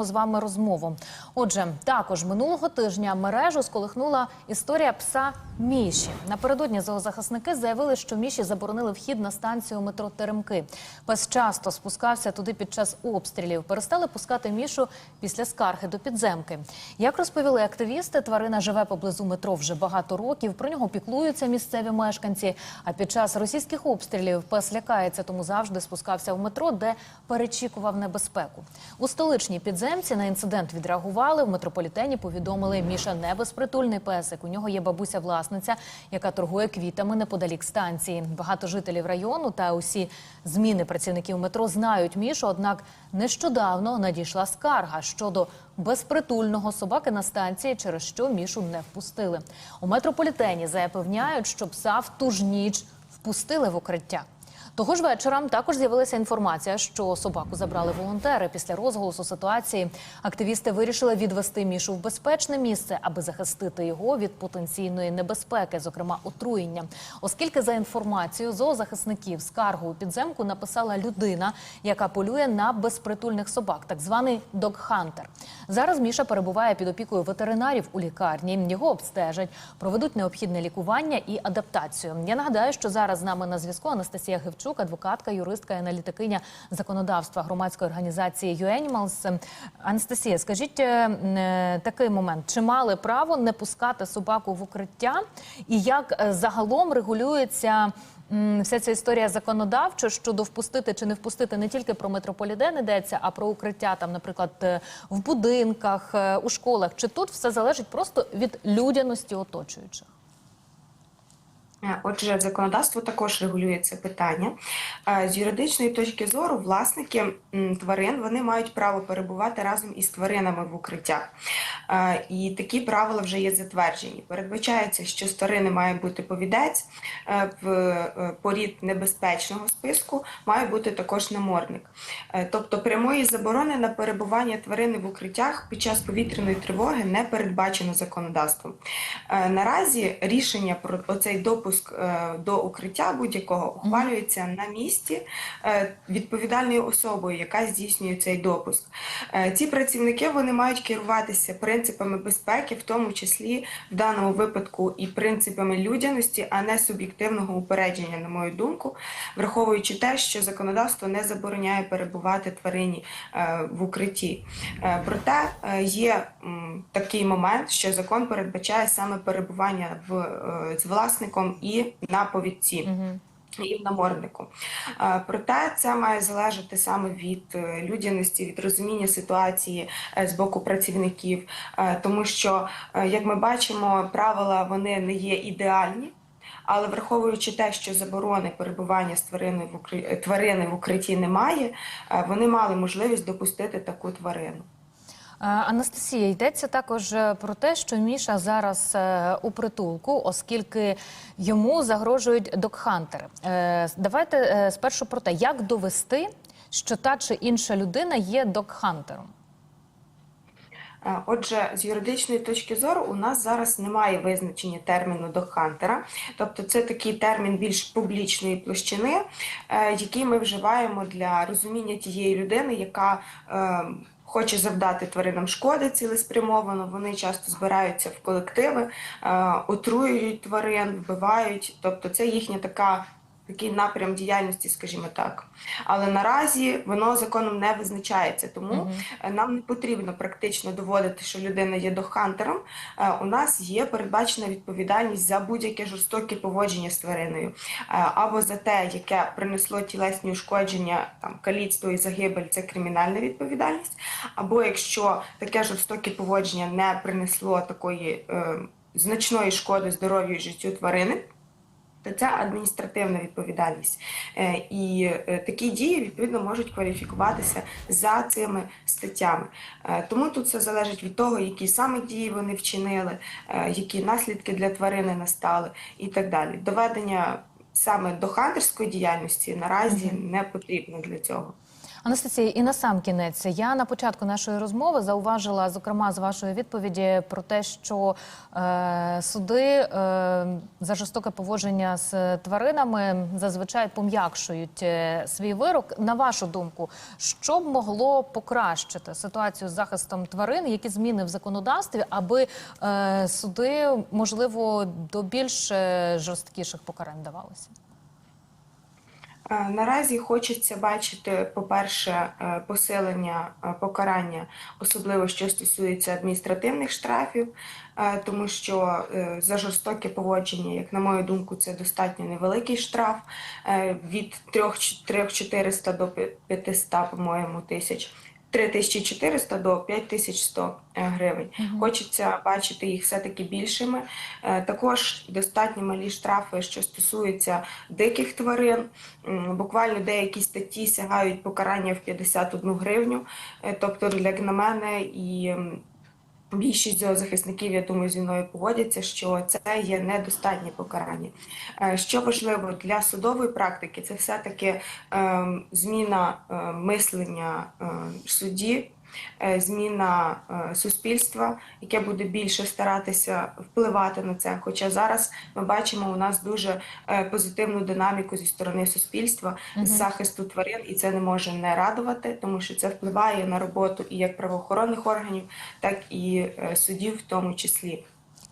продовжимо з вами розмову. Отже, також минулого тижня мережу сколихнула історія пса Міші. Напередодні зоозахисники заявили, що Міші заборонили вхід на станцію метро Теремки. Пес часто спускався туди під час обстрілів. Перестали пускати Мішу після скарги до підземки. Як розповіли активісти, тварина живе поблизу метро вже багато років. Про нього піклуються місцеві мешканці. А під час російських обстрілів пес лякається, тому завжди спускався в метро, де перечікував небезпеку. У столичній підземці на інцидент відреагували. В метрополітені повідомили, Міша не безпритульний песик. У нього є бабуся власниця, яка торгує квітами неподалік станції. Багато жителів району та усі зміни працівників метро знають Мішу. Однак нещодавно надійшла скарга щодо безпритульного собаки на станції, через що Мішу не впустили. У метрополітені запевняють, що пса в ту ж ніч впустили в укриття. Того ж вечора також з'явилася інформація, що собаку забрали волонтери. Після розголосу ситуації активісти вирішили відвести мішу в безпечне місце, аби захистити його від потенційної небезпеки, зокрема отруєння. Оскільки за інформацією зоозахисників скаргу у підземку написала людина, яка полює на безпритульних собак, так званий догхантер. Зараз Міша перебуває під опікою ветеринарів у лікарні. Його обстежать, проведуть необхідне лікування і адаптацію. Я нагадаю, що зараз з нами на зв'язку Анастасія Гевчук, адвокатка, юристка і аналітикиня законодавства громадської організації «YouAnimals». Анастасія, скажіть е, е, такий момент: чи мали право не пускати собаку в укриття, і як е, загалом регулюється? Вся ця історія законодавчо щодо впустити чи не впустити не тільки про метрополітен йдеться, а про укриття там, наприклад, в будинках, у школах. Чи тут все залежить просто від людяності оточуючих? Е, Отже, законодавство також регулює це питання. Е, З юридичної точки зору, власники тварин вони мають право перебувати разом із тваринами в укриттях. Е, І такі правила вже є затверджені. Передбачається, що з тварини має бути повідець, в порід небезпечного списку має бути також намордник. Е, Тобто прямої заборони на перебування тварини в укриттях під час повітряної тривоги не передбачено законодавством. Наразі рішення про оцей допуск е, до укриття будь-якого ухвалюється на місці е, відповідальною особою, яка здійснює цей допуск. Е, Ці працівники вони мають керуватися принципами безпеки, в тому числі в даному випадку і принципами людяності, а не суб'єктивного упередження, на мою думку, враховуючи те, що законодавство не забороняє перебувати тварині в укритті. Проте є такий момент, що закон передбачає саме перебування в, з власником і на повідці. І в наморднику. Е, Проте це має залежати саме від е, людяності, від розуміння ситуації е, з боку працівників, тому що, як ми бачимо, правила вони не є ідеальні. Але враховуючи те, що заборони перебування з твариною в укри... тварини в укритті немає, вони мали можливість допустити таку тварину. Е, Анастасія, йдеться також е, про те, що Міша зараз е, у притулку, оскільки йому загрожують докхантери. Давайте спершу про те, як довести, що та чи інша людина є докхантером. Отже, з юридичної точки зору у нас зараз немає визначення терміну докхантера, тобто це такий термін більш публічної площини, який ми вживаємо для розуміння тієї людини, яка е, хоче завдати тваринам шкоди цілеспрямовано. Вони часто збираються в колективи, е, отруюють тварин, вбивають. Тобто, це їхня така. Такий напрям діяльності, скажімо так, але наразі воно законом не визначається, тому е, нам не потрібно практично доводити, що людина є дохантером. Е, У нас є передбачена відповідальність за будь-яке жорстоке поводження з твариною, е, або за те, яке принесло тілесні ушкодження, там каліцтво і загибель це кримінальна відповідальність. Або якщо таке жорстоке поводження не принесло такої е, значної шкоди здоров'ю і життю тварини. Це адміністративна відповідальність. Е, І е, такі дії відповідно можуть кваліфікуватися за цими статтями. Е, Тому тут все залежить від того, які саме дії вони вчинили, які наслідки для тварини настали і так далі. Доведення саме до хантерської діяльності наразі не потрібно для цього. Анастасія, і на сам кінець я на початку нашої розмови зауважила, зокрема з вашої відповіді, про те, що е, суди е, за жорстоке поводження з тваринами зазвичай пом'якшують е, свій вирок. На вашу думку, що б могло покращити ситуацію з захистом тварин, які зміни в законодавстві, аби е, суди можливо до більш е, жорсткіших покарань давалися? Е, Наразі хочеться бачити, по-перше, е, посилення е, покарання, особливо що стосується адміністративних штрафів, тому що за жорстоке поводження, як на мою думку, це достатньо невеликий штраф від 3-400 до 500, по-моєму, тисяч. 3400 до 5100 гривень. Хочеться бачити їх все-таки більшими. Е, Також достатньо малі штрафи, що стосуються диких тварин. Буквально деякі статті сягають покарання в 51 гривню. Е, Тобто, для на мене і Більшість зоозахисників, я думаю, зі мною погодяться, що це є недостатнє покарання. Е, Що важливо для судової практики, це все-таки ем, зміна е, мислення е, судді, зміна е, суспільства, яке буде більше старатися впливати на це. Хоча зараз ми бачимо у нас дуже е, позитивну динаміку зі сторони суспільства з захисту тварин, і це не може не радувати, тому що це впливає на роботу і як правоохоронних органів, так і е, судів, в тому числі.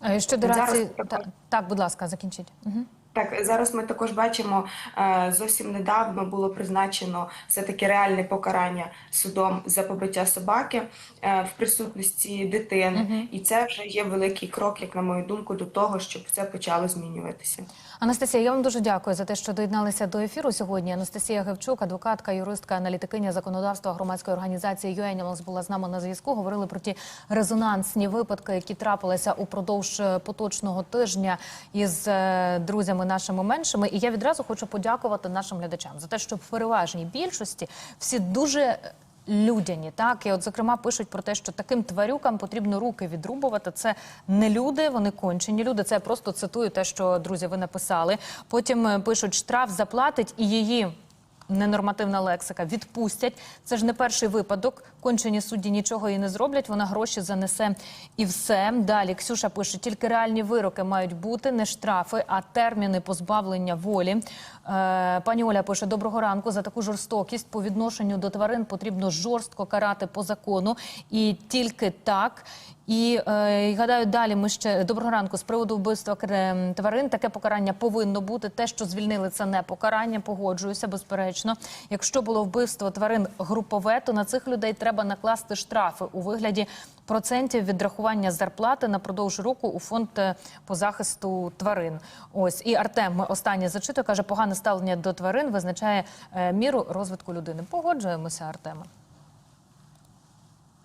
Е, Щодо Зараз так, так, будь ласка, закінчіть. Угу. Так, зараз ми також бачимо, е, зовсім недавно було призначено все-таки реальне покарання судом за побиття собаки е, в присутності дитини. І це вже є великий крок, як на мою думку, до того, щоб це почало змінюватися. Анастасія, я вам дуже дякую за те, що доєдналися до ефіру сьогодні. Анастасія Гевчук, адвокатка, юристка, аналітикиня законодавства громадської організації «ЮЕНІМАЛС» була з нами на зв'язку. Говорили про ті резонансні випадки, які трапилися упродовж е, поточного тижня із друзями нашими меншими. І я відразу хочу подякувати нашим глядачам за те, що в переважній більшості всі дуже людяні. Так і от зокрема пишуть про те, що таким тварюкам потрібно руки відрубувати. Це не люди, вони кончені люди. Це я просто цитую те, що друзі, ви написали. Потім е, пишуть, штраф заплатить і її. Ненормативна лексика відпустять. Це ж не перший випадок. Кончені судді нічого і не зроблять. Вона гроші занесе і все. Далі Ксюша пише: тільки реальні вироки мають бути, не штрафи, а терміни позбавлення волі. Е, пані Оля пише: доброго ранку. За таку жорстокість по відношенню до тварин потрібно жорстко карати по закону, і тільки так. І е, гадаю, далі ми ще доброго ранку з приводу вбивства тварин. Таке покарання повинно бути. Те, що звільнили, це не покарання. Погоджуюся, безперечно. Якщо було вбивство тварин групове, то на цих людей треба накласти штрафи у вигляді процентів відрахування зарплати напродовж року у фонд е, по захисту тварин. Ось і Артем останнє зачитує, каже, погане ставлення до тварин визначає е, міру розвитку людини. Погоджуємося, Артеме.